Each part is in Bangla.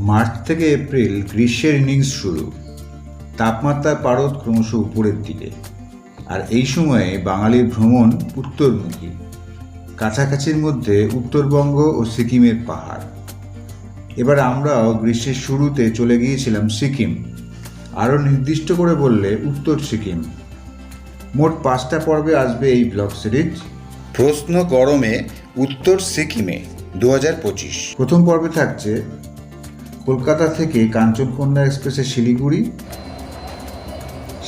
মার্চ থেকে এপ্রিল গ্রীষ্মের ইনিংস শুরু। তাপমাত্রার পারদ ক্রমশ উপরের দিকে। আর এই সময়ে বাঙালির ভ্রমণ উত্তরমুখী। কাছাকাছির মধ্যে উত্তরবঙ্গ ও সিকিমের পাহাড়। এবার আমরাও গ্রীষ্মের শুরুতে চলে গিয়েছিলাম সিকিম। আরও নির্দিষ্ট করে বললে উত্তর সিকিম। মোট পাঁচটা পর্বে আসবে এই ব্লগ সিরিজ। প্রশ্ন গরমে উত্তর সিকিমে দু হাজার পঁচিশ। প্রথম পর্বে থাকছে কলকাতা থেকে কাঞ্চনকন্যা এক্সপ্রেসে শিলিগুড়ি,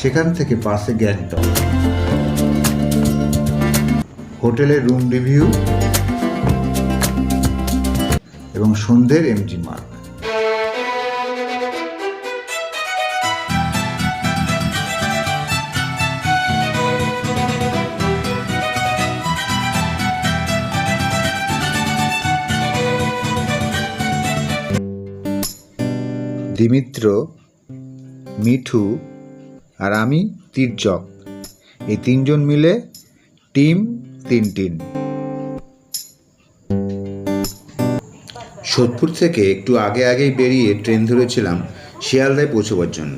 সেখান থেকে বাসে গ্যাংটক। হোটেলের রুম রিভিউ এবং সন্ধ্যের এমটি মার্ক। দিমিত্র মিঠু আর আমি তির্যক। এই তিনজন মিলে টিম তিন টিন সোদপুর থেকে একটু আগে আগেই বেরিয়ে ট্রেন ধরেছিলাম শিয়ালদায় পৌঁছবার জন্য।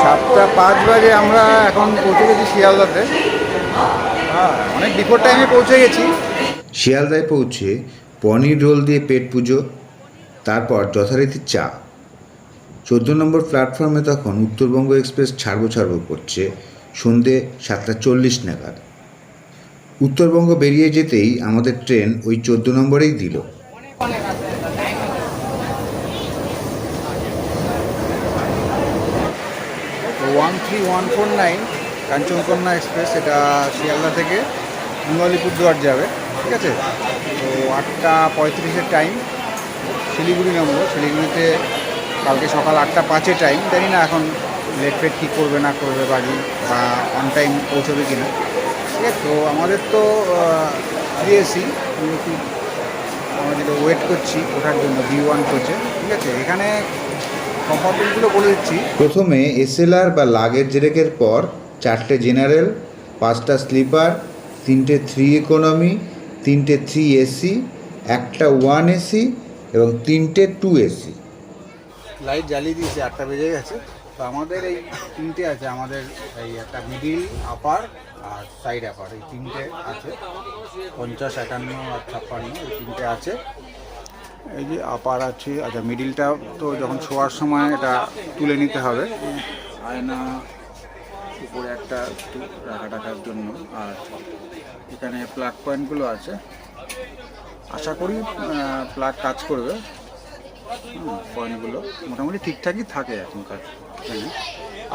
সাতটা পাঁচ বাজে আমরা এখন পৌঁছে গেছি শিয়ালদাতে। হ্যাঁ অনেক বিফোর টাইমে পৌঁছে গেছি। শিয়ালদায় পৌঁছে পনির রোল দিয়ে পেট পুজো তারপর যথারীতি চা। চোদ্দ নম্বর প্ল্যাটফর্মে তখন উত্তরবঙ্গ এক্সপ্রেস ছাড়বো ছাড়বো করছে, সন্ধে সাতটা চল্লিশ নাগাদ। উত্তরবঙ্গ বেরিয়ে যেতেই আমাদের ট্রেন ওই চোদ্দ নম্বরেই দিল। One three one four nine Kanchankanya express, এটা শিয়ালদা থেকে নিউ আলিপুরদুয়ার যাবে, ঠিক আছে? তো আটটা পঁয়ত্রিশের টাইম শিলিগুড়ি নামবো, শিলিগুড়িতে কালকে সকাল আটটা পাঁচে টাইম জানি না এখন লেট ফেট কী করবে না করবে বাড়ি বা অন টাইম পৌঁছবে কি না ঠিক আছে, তো আমাদের তো থ্রি এসি আমরা যেটা ওয়েট করছি ওঠার জন্য ভি ওয়ান করছে। ঠিক আছে, এখানে কম্পার্টমেন্টগুলো বলে দিচ্ছি। প্রথমে এসএলআর বা লাগেজ জেরেকের পর চারটে জেনারেল পাঁচটা স্লিপার তিনটে থ্রি ইকোনমি তিনটে থ্রি এসি একটা ওয়ান এসি এবং তিনটে টু এসি লাইট জ্বালিয়ে দিয়েছে, আটটা বেজে গেছে। তো আমাদের এই তিনটে আছে, আমাদের এই একটা মিডিল আপার আর সাইড আপার এই তিনটে আছে। পঞ্চাশ, একান্ন আর ছাপ্পান্ন, এই তিনটে আছে। এই যে আপার আছে আচ্ছা মিডিলটা তো যখন শোয়ার সময় এটা তুলে নিতে হবে। আয়না, উপরে একটা একটু রাখা টাকার জন্য। আর এখানে প্লাগ পয়েন্টগুলো আছে। আশা করি প্লাগ কাজ করবে। পয়েন্টগুলো মোটামুটি ঠিকঠাকই থাকে এখনকার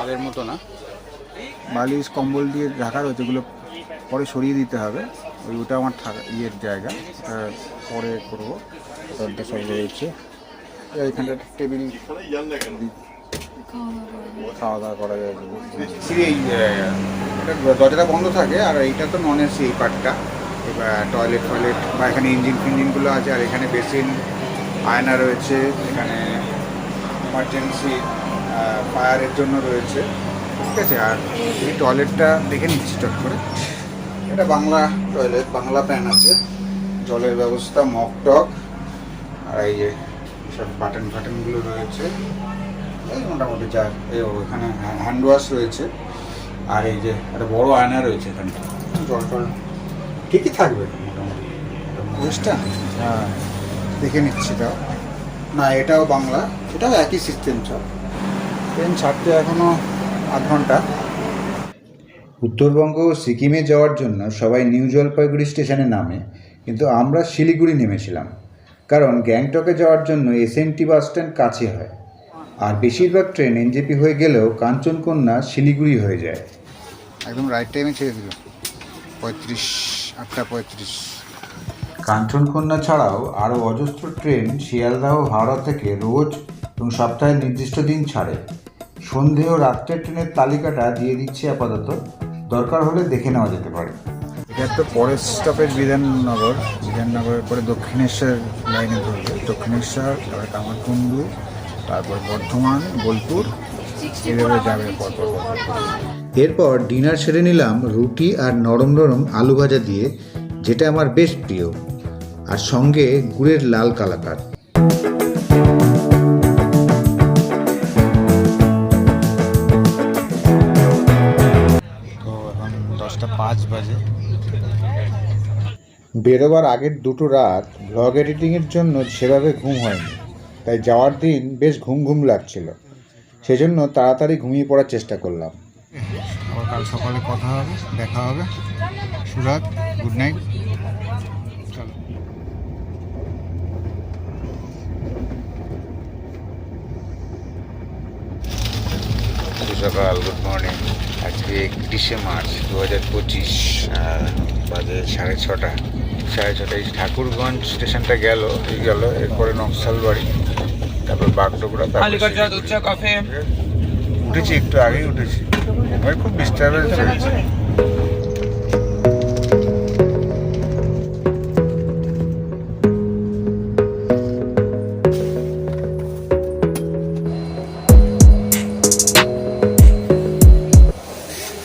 আগের মতো না। বালিশ, কম্বল দিয়ে ঢাকা রয়েছে ওগুলো পরে সরিয়ে দিতে হবে, ওই ওটা আমার থাকা ইয়ের জায়গা। পরে করব। ওটা সব রয়েছে। এইখানটা টেবিল খাওয়া দাওয়া করা যায়। দরজাটা বন্ধ থাকে, আর এইটা তো নন এসি এই পার্টটা এবার টয়লেট ফয়লেট বা এখানে ইঞ্জিন ফিঞ্জিনগুলো আছে, আর এখানে বেসিন আয়না রয়েছে এখানে ইমার্জেন্সি ফায়ারের জন্য রয়েছে। ঠিক আছে আর এই টয়লেটটা দেখে নিচ্ছি চট করে। এটা বাংলা টয়লেট বাংলা প্যান আছে। জলের ব্যবস্থা মক টক আর এই যে সব বাটন ফাটনগুলো রয়েছে। এই মোটামুটি যা এখানে হ্যান্ড ওয়াশ রয়েছে। আর এই যে একটা বড় আয়না রয়েছে এখানে। জল টল ঠিকই থাকবে মোটামুটি। হ্যাঁ। দেখে নিচ্ছি তাও না এটাও বাংলা এটাও একই সিস্টেম সব ট্রেন ছাড়তে এখনও আধ ঘণ্টা। উত্তরবঙ্গ ও সিকিমে যাওয়ার জন্য সবাই নিউ জলপাইগুড়ি স্টেশনে নামে কিন্তু আমরা শিলিগুড়ি নেমেছিলাম। কারণ গ্যাংটকে যাওয়ার জন্য এসএনটি বাস স্ট্যান্ড কাছে হয়। আর বেশিরভাগ ট্রেন এনজেপি হয়ে গেলেও কাঞ্চনকন্যা শিলিগুড়ি হয়ে যায়। একদম রাইট টাইমে ছেড়ে দিল। পঁয়ত্রিশ আটটা পঁয়ত্রিশ। কাঞ্চনকন্যা ছাড়াও আরও অজস্র ট্রেন শিয়ালদাহ হাওড়া থেকে রোজ এবং সপ্তাহের নির্দিষ্ট দিন ছাড়ে। সন্ধে ও রাত্রের ট্রেনের তালিকাটা দিয়ে দিচ্ছি আপাতত। দরকার হলে দেখে নেওয়া যেতে পারে। এটা তো পরের স্টপেজ বিধাননগর। বিধাননগরের পরে দক্ষিণেশ্বর লাইনে ধরবে। দক্ষিণেশ্বর তারপরে কামারকুণ্ডু তারপর বর্ধমান বোলপুর। এভাবে যাবে পরপর। এরপর ডিনার সেরে নিলাম রুটি আর নরম নরম আলু ভাজা দিয়ে যেটা আমার বেশ প্রিয়। আর সঙ্গে গুড়ের লাল কালাকার। দশটা পাঁচ বাজে। বেরোবার আগের দুটো রাত ভ্লগ এডিটিংয়ের জন্য সেভাবে ঘুম হয়নি। তাই যাওয়ার দিন বেশ ঘুম ঘুম লাগছিল। সেজন্য তাড়াতাড়ি ঘুমিয়ে পড়ার চেষ্টা করলাম। আবার কাল সকালে কথা হবে দেখা হবে। সুরাত গুড নাইট সকাল গুড মর্নিং আজকে একত্রিশে মার্চ দু হাজার পঁচিশ বাজে সাড়ে ছটা। সাড়ে ছটা এই ঠাকুরগঞ্জ স্টেশনটা গেল এই গেল এরপরে নকশালবাড়ি তারপর বাগডোগরা উঠেছি একটু আগেই উঠেছি। আমার খুব ডিস্টার্বেন্স হয়েছে।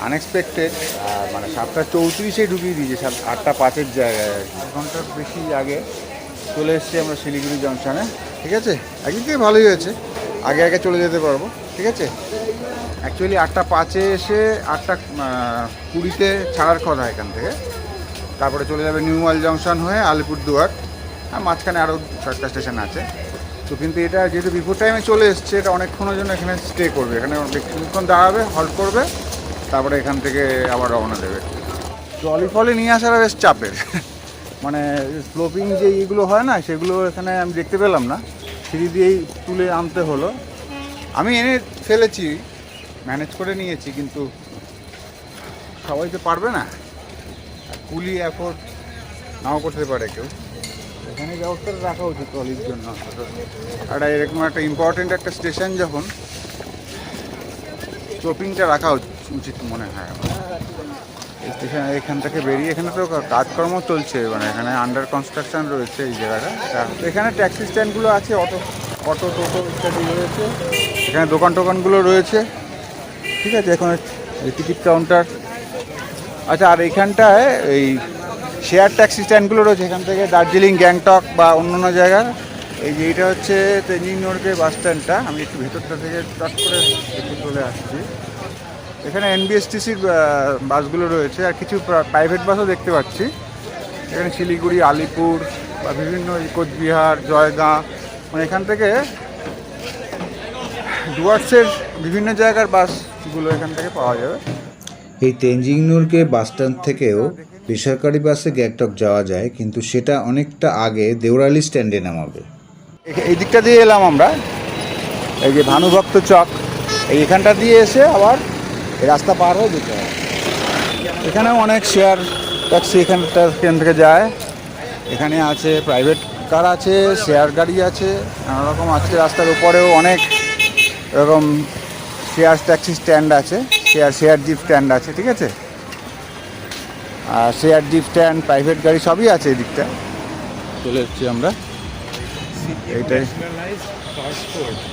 আনএক্সপেক্টেড মানে সাতটা চৌত্রিশে ঢুকিয়ে দিয়েছে, সাত, আটটা পাঁচের জায়গায় আর কি। ঘণ্টার বেশি আগে চলে এসেছি আমরা শিলিগুড়ি জংশনে, ঠিক আছে? একদিক ভালোই হয়েছে, আগে আগে চলে যেতে পারব, ঠিক আছে? অ্যাকচুয়ালি আটটা পাঁচে এসে আটটা কুড়িতে ছাড়ার কথা এখান থেকে। তারপরে চলে যাবে নিউ মাল জংশন হয়ে আলিপুরদুয়ার, আর মাঝখানে আরও কয়েকটা স্টেশন আছে। তো কিন্তু এটা যেহেতু বিফোর টাইমে চলে এসছে, এটা অনেকক্ষণের জন্য এখানে স্টে করবে। এখানে কিছুক্ষণ দাঁড়াবে হল্ট করবে তারপরে এখান থেকে আবার রওনা দেবে। ট্রলি ফলি নিয়ে আসাটা বেশ চাপের। মানে স্লোপিং যে ইগুলো হয় না, সেগুলো এখানে আমি দেখতে পেলাম না। সিঁড়ি দিয়েই তুলে আনতে হলো। আমি এনে ফেলেছি ম্যানেজ করে নিয়েছি, কিন্তু সবাই তো পারবে না। কুলি অ্যাফোর্ড নাও করতে পারে কেউ। এখানে ব্যবস্থাটা রাখা উচিত ট্রলির জন্য আর এরকম একটা ইম্পর্টেন্ট একটা স্টেশন যখন চপিংটা রাখা উচ- উচিত মনে হয় স্টেশন এখান থেকে বেরিয়ে এখানে তো কাজকর্ম চলছে মানে এখানে আন্ডার কনস্ট্রাকশন রয়েছে এই জায়গাটা। এখানে ট্যাক্সি স্ট্যান্ডগুলো আছে, অটো অটো, টোটো ইত্যাদি রয়েছে। এখানে দোকান টোকানগুলো রয়েছে। ঠিক আছে, এখন টিকিট কাউন্টার আচ্ছা আর এইখানটায় এই শেয়ার ট্যাক্সি স্ট্যান্ডগুলো রয়েছে, এখান থেকে দার্জিলিং, গ্যাংটক বা অন্য অন্য জায়গার। এই যে এটা হচ্ছে তেঞ্জিং নোড়কে বাস স্ট্যান্ডটা আমি একটু ভেতরটা থেকে টট করে চলে আসছি। এখানে এনবিএসটিসির বাসগুলো রয়েছে আর কিছু প্রাইভেট বাসও দেখতে পাচ্ছি। এখানে শিলিগুড়ি আলিপুর বা বিভিন্ন কোচবিহার জয়গাঁ মানে এখান থেকে ডুয়ার্সের বিভিন্ন জায়গার বাসগুলো এখান থেকে পাওয়া যাবে। এই তেনজিং নূরকে বাসস্ট্যান্ড থেকেও বেসরকারি বাসে গ্যাংটক যাওয়া যায় কিন্তু সেটা অনেকটা আগে দেওরালি স্ট্যান্ডে নামাবে। এই দিকটা দিয়ে এলাম আমরা। এই যে ভানুভক্ত চক এই এখানটা দিয়ে এসে আবার রাস্তা পার হয়ে যেতে হবে। এখানেও অনেক শেয়ার ট্যাক্সি এখানটা এখান থেকে যায়। এখানে আছে প্রাইভেট কার আছে শেয়ার গাড়ি আছে নানা রকম আছে। রাস্তার উপরেও অনেক এরকম শেয়ার ট্যাক্সি স্ট্যান্ড আছে শেয়ার শেয়ার জিপ স্ট্যান্ড আছে ঠিক আছে? আর শেয়ার জিপ স্ট্যান্ড প্রাইভেট গাড়ি সবই আছে এই দিকটা চলে এসেছি আমরা। এইটাই।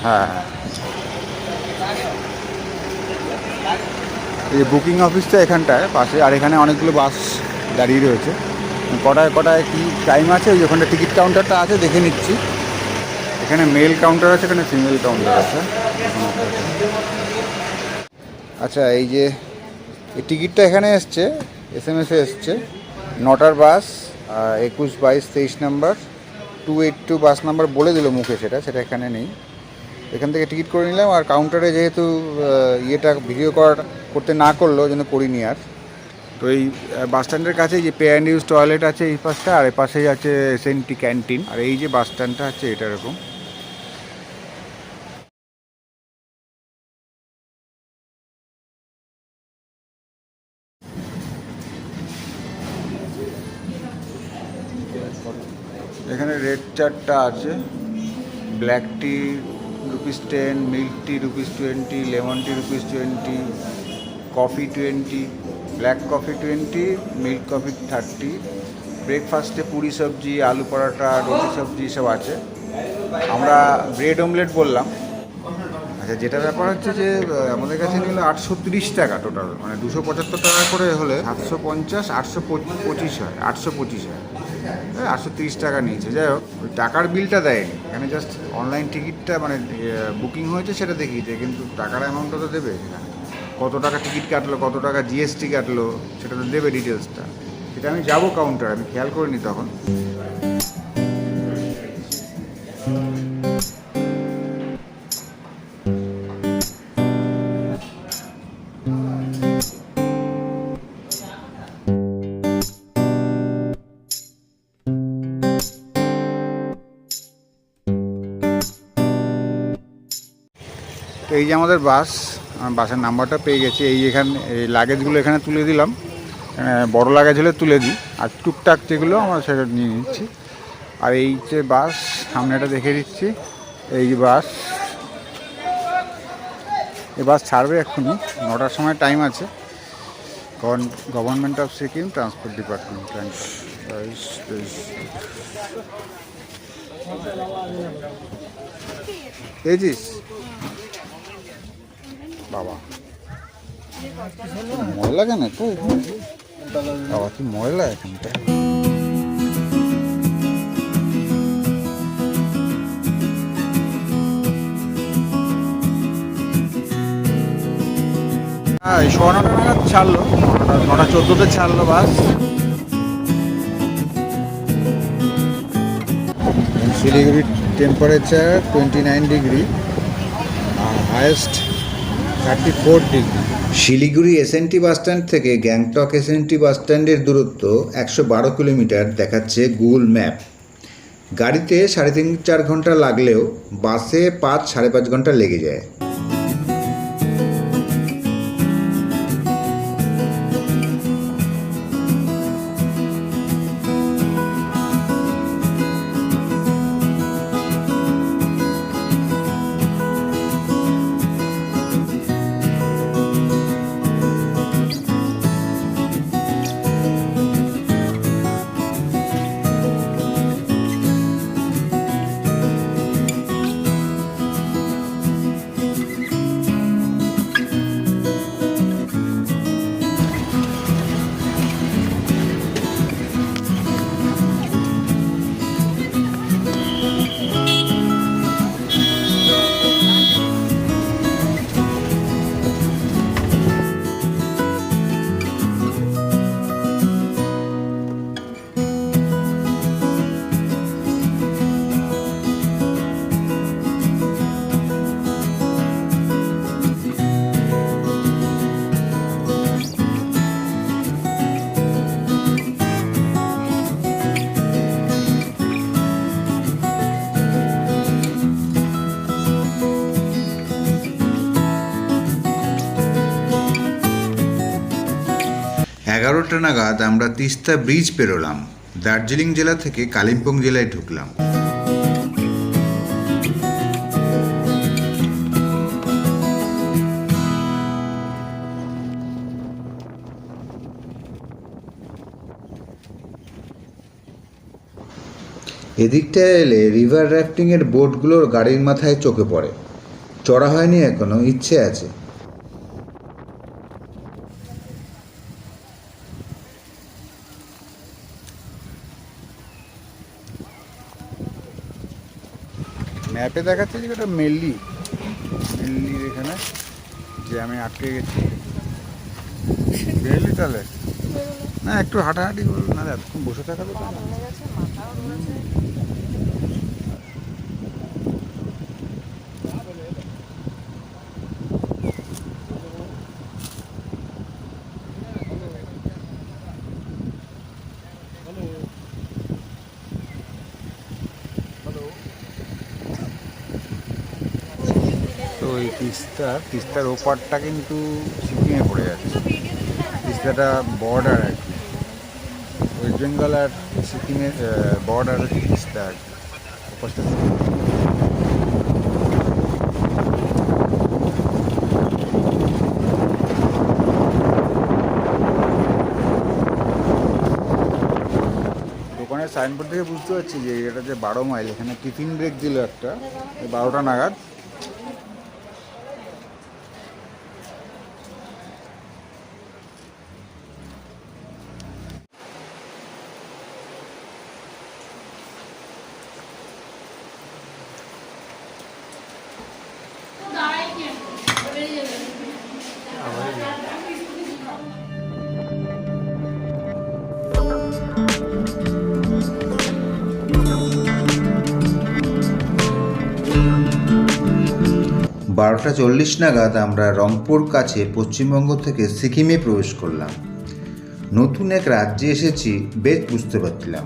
হ্যাঁ হ্যাঁ। এই বুকিং অফিসটা এখানটায়, পাশে, আর এখানে অনেকগুলো বাস দাঁড়িয়ে রয়েছে। কটায় কটায় কি টাইম আছে? ওই ওখানটা টিকিট কাউন্টারটা আছে, দেখে নিচ্ছি। এখানে মেল কাউন্টার আছে, এখানে ফিমেল কাউন্টার আছে। আচ্ছা এই যে, এই টিকিটটা এখানে এসছে এস এম এসে এসছে। নটার বাস একুশ, বাইশ, তেইশ number two eight two bus number বলে দিল মুখে সেটা সেটা এখানে নেই। এখান থেকে টিকিট করে নিলাম আর কাউন্টারে যেহেতু ইয়েটা ভিডিও করার করতে না করল ওই জন্য করিনি আর। তো এই বাস স্ট্যান্ডের কাছে যে পে অ্যান্ড ইউজ টয়লেট আছে এই পাশটা, আর এই পাশেই আছে এসএনটি ক্যান্টিন আর এই যে বাস স্ট্যান্ডটা আছে এটা এরকম। এখানে রেড চারটা আছে। Black tea rupees ten milk tea rupees twenty lemon tea rupees twenty coffee twenty black coffee twenty milk coffee thirty ব্রেকফাস্টে পুরি সবজি, আলু পরাঠা রুটি সবজি সব আছে। আমরা ব্রেড অমলেট বললাম। আচ্ছা যেটা ব্যাপার হচ্ছে যে আমাদের কাছে নিল আটশো তিরিশ টাকা টোটাল মানে দুশো পঁচাত্তর টাকা করে হলে সাতশো পঞ্চাশ, আটশো পঁচিশ হয়, আটশো পঁচিশ হয়। আটশো তিরিশ টাকা নিয়েছে। যাই হোক, ওই টাকার বিলটা দেয়নি। এখানে জাস্ট অনলাইন টিকিটটা মানে বুকিং হয়েছে সেটা দেখিয়েছে কিন্তু টাকার অ্যামাউন্টটা তো দেবে কত টাকা টিকিট কাটলো, কত টাকা জিএসটি কাটলো, সেটা তো দেবে ডিটেলসটা সেটা আমি যাব কাউন্টার আমি খেয়াল করিনি তখন। তো এই যে আমাদের বাস বাসের নাম্বারটা পেয়ে গেছি। এই এখানে, এই লাগেজগুলো এখানে তুলে দিলাম। বড় লাগেজ হলে তুলে দিই। আর টুকটাক যেগুলো আমরা সেটা নিয়ে নিচ্ছি। আর এই যে বাস সামনেটা দেখে দিচ্ছি। এই বাস, এ বাস ছাড়বে এক্ষুনি। নটার সময় টাইম আছে। Government of Sikkim transport department. পেয়েছিস বাবা। ময়লা কেন তো? বাবা কি ময়লা এখানটা হ্যাঁ সোয়া নটা নাগাদ ছাড়লো নটা- নটা চোদ্দোতে ছাড়লো বাস। শিলিগুড়ির টেম্পারেচার টোয়েন্টি নাইন ডিগ্রি আর highest thirty four degree Siliguri SNT bus stand থেকে গ্যাংটক এসএনটি বাসস্ট্যান্ডের দূরত্ব একশো বারো কিলোমিটার দেখাচ্ছে গুগল ম্যাপ গাড়িতে সাড়ে তিন চার ঘণ্টা লাগলেও বাসে পাঁচ সাড়ে পাঁচ ঘণ্টা লেগে যায়। এগারোটা নাগাদ আমরা তিস্তা ব্রিজ পেরোলাম। দার্জিলিং জেলা থেকে কালিম্পং জেলায় ঢুকলাম। এদিকটায় এলে রিভার র্যাফটিংয়ের বোটগুলোর গাড়ির মাথায় চোখে পড়ে। চড়া হয়নি এখনও, ইচ্ছে আছে। ম্যাপে দেখাচ্ছে যে এটা মেল্লি মেল্লির এখানে যে আমি আটকে গেছি। বেরলি তাহলে? না একটু হাঁটাহাঁটি করুন না এতক্ষণ বসে থাকা তো এই তিস্তা, তিস্তার ওপারটা কিন্তু সিকিমে পড়ে যাচ্ছে। তিস্তাটা বর্ডার আর কি। ওয়েস্ট বেঙ্গল আর সিকিমের বর্ডার হচ্ছে তিস্তা আর কি। সাইনবোর্ড থেকে বুঝতে পারছি যে এটা যে বারো মাইল এখানে টিফিন ব্রেক দিল একটা, বারোটা নাগাদ। চল্লিশ নাগাদ আমরা রংপুর কাছে পশ্চিমবঙ্গ থেকে সিকিমে প্রবেশ করলাম। নতুন এক রাজ্যে এসেছি, বেশ বুঝতে পারছিলাম।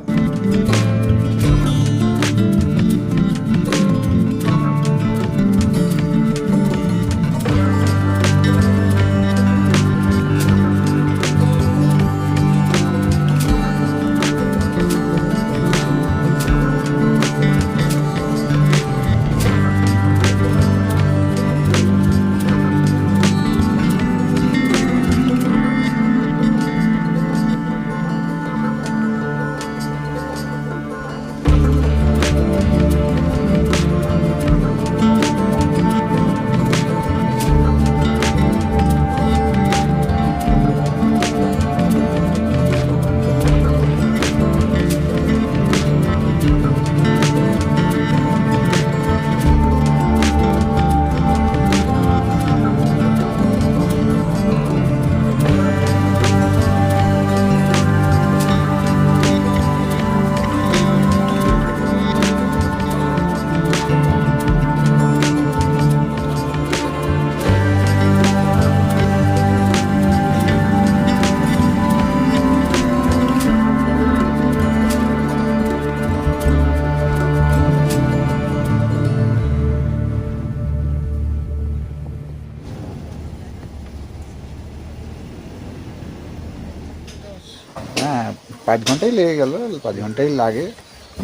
পাঁচ ঘন্টাই লেগে গেল, পাঁচ ঘন্টাই লাগে।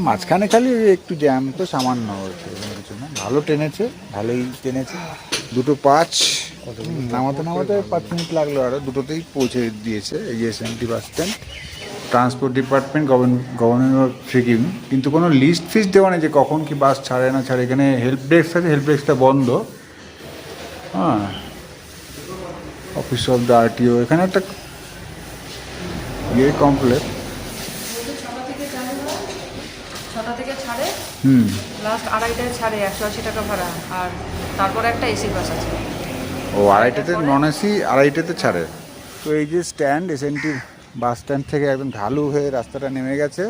মাঝখানে খালি একটু জ্যাম তো সামান্য হচ্ছে, কিছু না। ভালো টেনেছে, ভালোই টেনেছে। দুটো পাঁচ, নামাতে নামাতে পাঁচ মিনিট লাগল আরও দুটোতেই পৌঁছে দিয়েছে, এই S N T bus stand transport department government of Sikkim কিন্তু কোনো লিস্ট ফিস্ট দেওয়া নেই যে কখন কি বাস ছাড়ে না ছাড়ে। এখানে হেল্প ডেস্ক আছে হেল্প ডেস্কটা বন্ধ। হ্যাঁ। অফিস অফ দ্য আরটিও এখানে একটা ইয়ে কমপ্লেক্স ছটা থেকে চালু হয় ছটা থেকে ছাড়ে হুম লাস্ট আড়াইটায় ছাড়ে একশো আশি টাকা ভাড়া। আর তারপরে একটা এসি বাস আছে। ও আড়াইটাতে নন এসি আড়াইটাতে ছাড়ে? তো এই যে স্ট্যান্ড এসএনটি বাস স্ট্যান্ড থেকে একদম ঢালু হয়ে রাস্তাটা নেমে গেছে।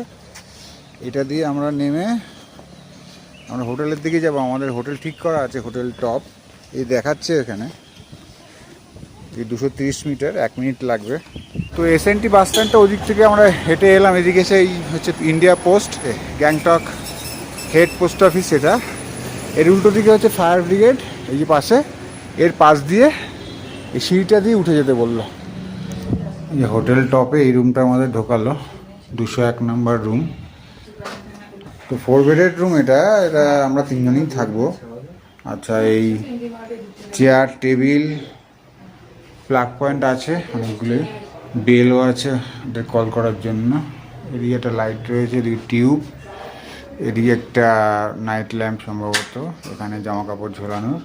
এটা দিয়ে আমরা নেমে আমরা হোটেলের দিকে যাব। আমাদের হোটেল ঠিক করা আছে হোটেল টপ। এই দেখাচ্ছে এখানে। এই দুশো তিরিশ মিটার এক মিনিট লাগবে। তো এসএনটি বাস স্ট্যান্ডটা ওদিক থেকে আমরা হেঁটে এলাম। এদিকে সেই হচ্ছে India post Gangtok head post office এটা। এর উল্টো দিকে হচ্ছে ফায়ার ব্রিগেড, এই যে পাশে। এর পাশ দিয়ে এই সিঁড়িটা দিয়ে উঠে যেতে বলল। এই হোটেল টপে এই রুমটা আমাদের ঢোকালো, দুশো এক নাম্বার রুম। তো ফোর বেডেড রুম এটা এটা আমরা তিনজনেই থাকব। আচ্ছা এই চেয়ার, টেবিল, প্লাগ পয়েন্ট আছে অনেকগুলোই। বেলও আছে এটা কল করার জন্য। এদিকে একটা লাইট রয়েছে, এদিকে টিউব। এদিকে একটা নাইট ল্যাম্প সম্ভবত, এখানে জামা কাপড় ঝোলানোর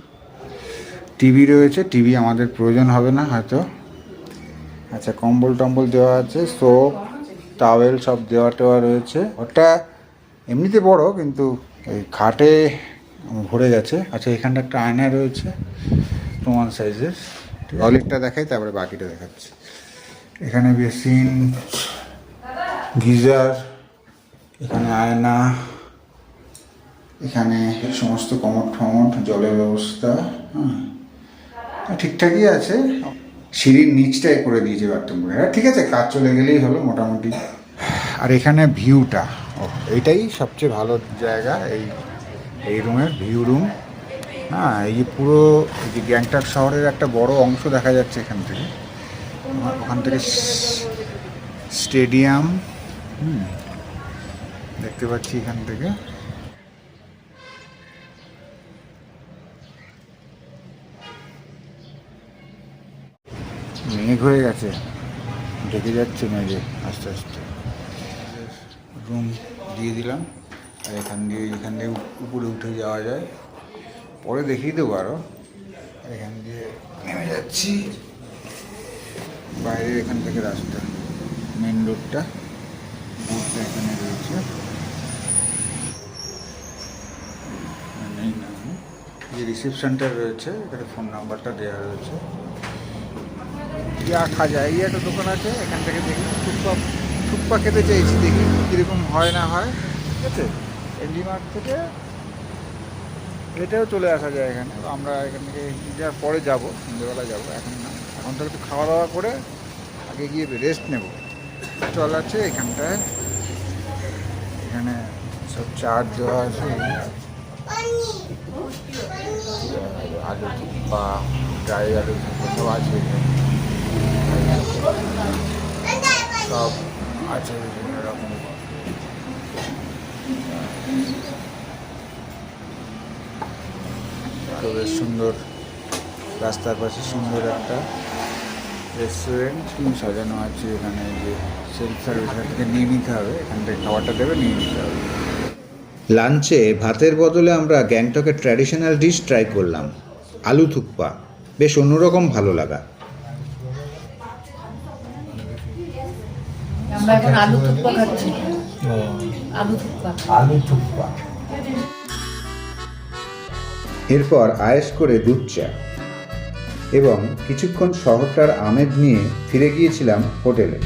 টিভি রয়েছে টিভি আমাদের প্রয়োজন হবে না হয়তো। আচ্ছা কম্বল টম্বল দেওয়া আছে সোপ টাওয়েল সব দেওয়া টেওয়া রয়েছে। ওটা এমনিতে বড়, কিন্তু এই খাটে ভরে গেছে। আচ্ছা এখানটা একটা আয়না রয়েছে প্রমাণ সাইজের টয়লেটটা দেখাই, তারপরে বাকিটা দেখাচ্ছি। এখানে বেসিন, গিজার, এখানে আয়না। এখানে সমস্ত কমট ফমট, জলের ব্যবস্থা হ্যাঁ ঠিকঠাকই আছে। সিঁড়ির নিচটাই করে দিয়েছে বাথরুমগুলো হ্যাঁ ঠিক আছে, কাজ চলে গেলেই হলো মোটামুটি। আর এখানে ভিউটা ও এইটাই সবচেয়ে ভালো জায়গা, এই এই রুমের ভিউ রুম হ্যাঁ এই যে পুরো, এই যে গ্যাংটক শহরের একটা বড় অংশ দেখা যাচ্ছে এখান থেকে। ওখান থেকে স্টেডিয়াম, হুম। দেখতে পাচ্ছি এখান থেকে। মেঘ হয়ে গেছে। ঢেকে যাচ্ছে মেঘে আস্তে আস্তে। রুম দিয়ে দিলাম। আর এখান দিয়ে এখান দিয়ে উপরে উঠে যাওয়া যায়। পরে দেখিয়ে দেবো আরও এখান দিয়ে নেমে যাচ্ছি। বাইরে এখান থেকে রাস্তা। মেন রোডটা বোর্ডটা এখানে রয়েছে। রিসেপশনটা রয়েছে, এখানে ফোন নাম্বারটা দেওয়া রয়েছে। ইয়া খাজা এই একটা দোকান আছে এখান থেকে দেখি। থুপ্পা থুপ্পা খেতে চাইছি দেখি কীরকম হয় না হয়। ঠিক আছে? এমডি মার্ট থেকে এটাও চলে আসা যায় এখানে। আমরা এখান থেকে যাওয়ার পরে যাব সন্ধ্যেবেলা যাব। এখন না। এখন তো একটু খাওয়া দাওয়া করে আগে গিয়ে রেস্ট নেব। চল আছে এখানটায়। এখানে সব চার্জ দেওয়া আছে। আলু থুপ্পা ড্রাই আলু সব আছে। সব আছে বিভিন্ন রকম তো বেশ সুন্দর রাস্তার পাশে সুন্দর একটা রেস্টুরেন্ট সাজানো আছে এখানে যে সেলফ সার্ভিস এখান থেকে নিয়ে নিতে হবে এখান থেকে খাবারটা দেবে নিয়ে নিতে হবে। লাঞ্চে ভাতের বদলে আমরা গ্যাংটকের ট্র্যাডিশনাল ডিশ ট্রাই করলাম আলু থুকপা। বেশ অন্যরকম ভালো লাগা। আমরা এখন আলু থুপ্পা খাচ্ছি। আলু থুপ্পা আলু থুপ্পা এরপর আয়েস করে দুধ চা। এবং কিছুক্ষণ শহরটার আমেজ নিয়ে ফিরে গিয়েছিলাম হোটেলে।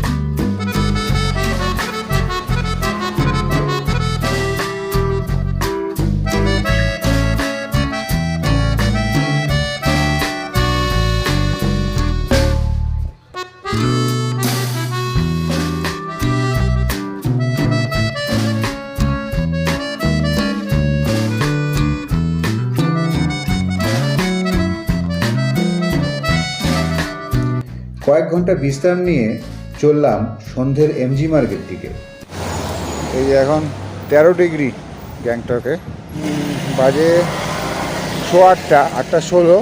কয়েক ঘণ্টা বিশ্রাম নিয়ে চললাম সন্ধ্যের এমজি মার্কেট দিকে। এই এখন তেরো ডিগ্রি গ্যাংটকে। বাজে শো আটটা আটটা ষোলো।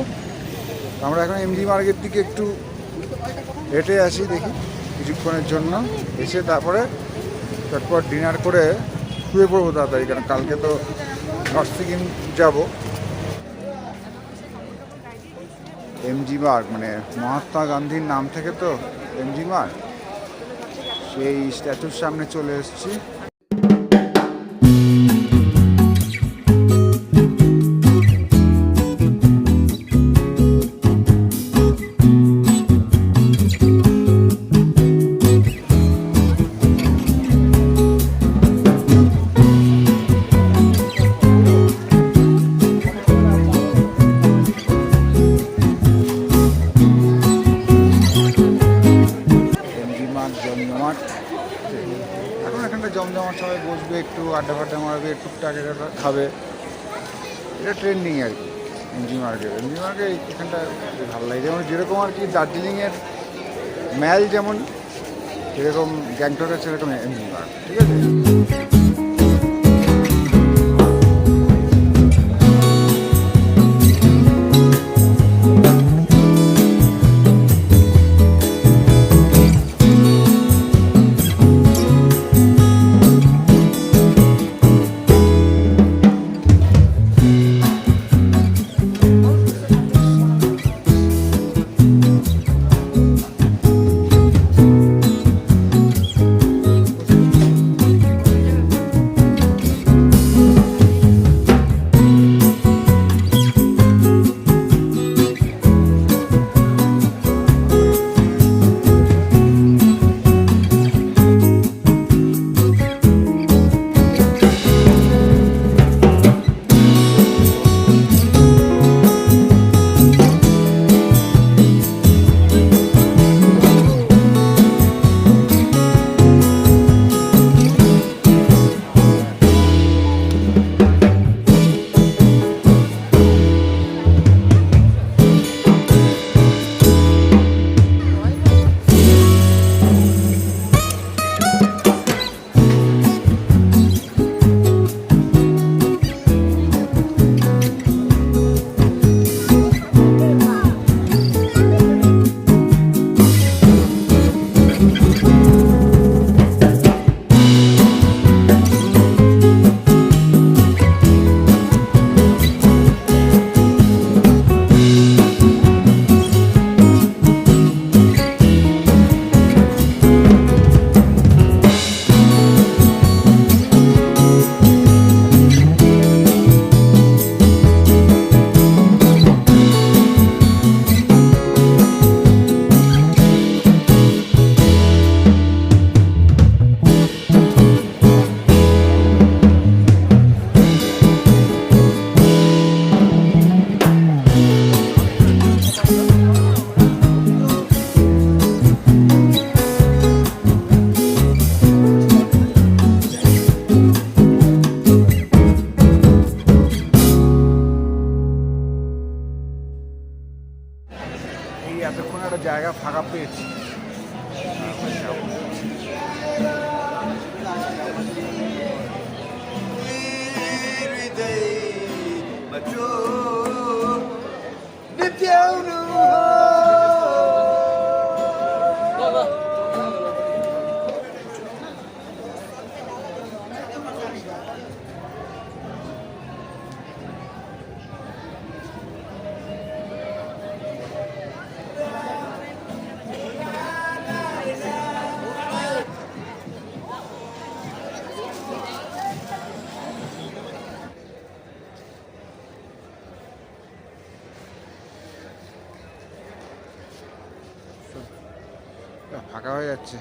আমরা এখন এমজি মার্কেট দিকে একটু হেঁটে আসি দেখি কিছুক্ষণের জন্য। এসে তারপরে চটপট ডিনার করে শুয়ে পড়ব তাড়াতাড়ি, কারণ কালকে তো নর্থ সিকিম যাব। এমজি মার্গ মানে মহাত্মা গান্ধীর নাম থেকে তো এমজি মার্গ সেই স্ট্যাচুর সামনে চলে এসেছি। কি দার্জিলিংয়ের ম্যাল যেমন যেরকম গ্যাংটকের সেরকম এমনি ঠিক আছে? ফাঁকা হয়ে যাচ্ছে।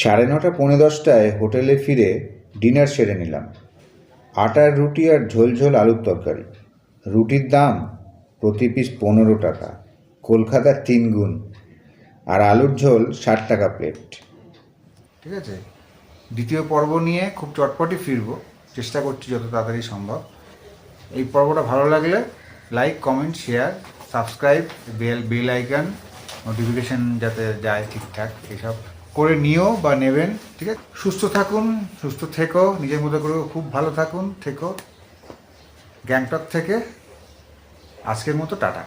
সাড়ে নটা, পৌনে দশটায় হোটেলে ফিরে ডিনার সেরে নিলাম। আটার রুটি আর ঝোল ঝোল আলুর তরকারি। রুটির দাম প্রতি পিস পনেরো টাকা কলকাতার তিন গুণ। আর আলুর ঝোল ষাট টাকা প্লেট। ঠিক আছে? দ্বিতীয় পর্ব নিয়ে খুব চটপটি ফিরবো। চেষ্টা করছি যত তাড়াতাড়ি সম্ভব। এই পর্বটা ভালো লাগলে like comment share subscribe bell bell icon notification যাতে যায় ঠিকঠাক, এসব। করে নিও বা নেবেন, ঠিক আছে? সুস্থ থাকুন, সুস্থ থেকো, নিজের মতো করে খুব ভালো থাকুন, থেকো। গ্যাংটক থেকে আজকের মতো, টাটা।